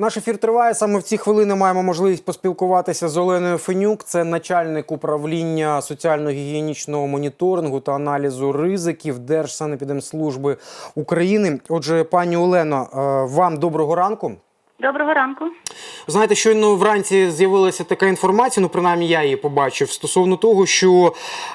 Наш ефір триває. Саме в ці хвилини маємо можливість поспілкуватися з Оленою Фенюк. Це начальник управління соціально-гігієнічного моніторингу та аналізу ризиків Держсанепідемслужби України. Отже, пані Олено, е, вам доброго ранку. Доброго ранку. Знаєте, щойно вранці з'явилася така інформація, ну принаймні я її побачив стосовно того, що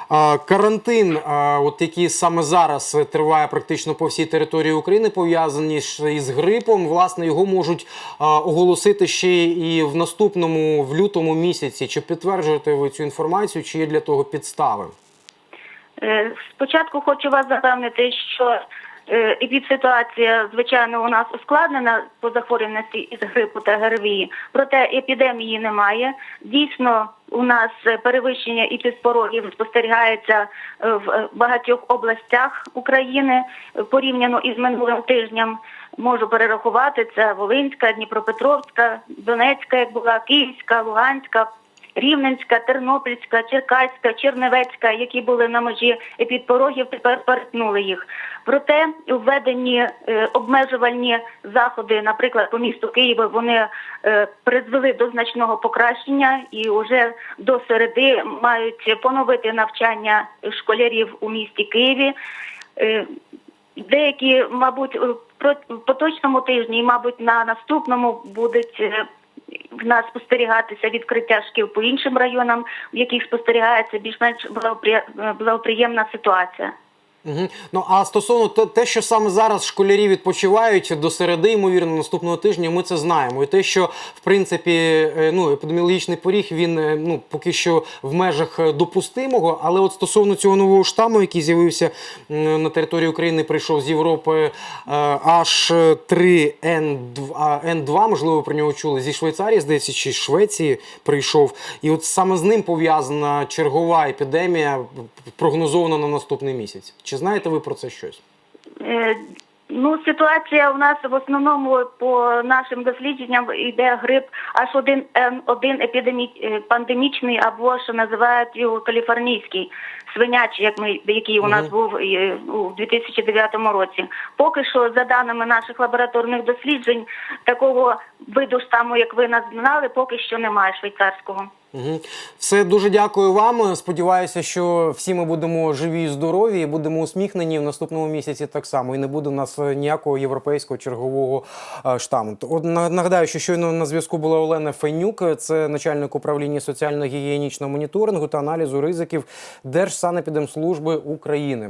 а, карантин, а, от який саме зараз триває практично по всій території України, пов'язані із грипом, власне, його можуть а, оголосити ще і в наступному, в лютому місяці. Чи підтверджуєте ви цю інформацію, чи є для того підстави? Е, Спочатку хочу вас запевнити, що е, епідситуація, звичайно, у нас ускладнена по захворюваності із грипу та ГРВІ, проте епідемії немає. Дійсно, у нас перевищення епідпорогів спостерігається е, в е, багатьох областях України порівняно із минулим тижнем. Можу перерахувати це Волинська, Дніпропетровська, Донецька, як була Київська, Луганська. Рівненська, Тернопільська, Черкаська, Чернівецька, які були на межі епідпорогів, тепер перетнули їх. Проте введені е, обмежувальні заходи, наприклад, по місту Києва, вони е, призвели до значного покращення і вже до середи мають поновити навчання школярів у місті Києві. Е, Деякі, мабуть, в поточному тижні, і, мабуть, на наступному будуть е, в нас спостерігатися відкриття шкіл по іншим районам, в яких спостерігається більш-менш благоприємна ситуація. Угу. Ну а стосовно те, що саме зараз школярі відпочивають до середи, ймовірно, наступного тижня, ми це знаємо. І те, що в принципі е, ну епідеміологічний поріг він е, ну поки що в межах е, допустимого. Але от стосовно цього нового штаму, який з'явився на території України, прийшов з Європи H3N2, можливо, про нього чули зі Швейцарії, здається, чи Швеції прийшов. І от саме з ним пов'язана чергова епідемія, прогнозована на наступний місяць. Чи знаєте ви про це щось? Е, Ну, ситуація у нас в основному по нашим дослідженням йде грип H1N1 епідемі... е, пандемічний або що називають його каліфорнійський свинячий, як ми який у нас був е, у 2009 році. Поки що, за даними наших лабораторних досліджень, такого виду штаму, як ви назнали, поки що немає швейцарського. Угу. Все дуже дякую вам. Сподіваюся, що всі ми будемо живі і здорові, і будемо усміхнені в наступному місяці так само. І не буде у нас ніякого європейського чергового е, штаму. От нагадаю, що щойно на зв'язку була Олена Фенюк, це начальник управління соціально-гігієнічного моніторингу та аналізу ризиків Держсанепідемслужби України.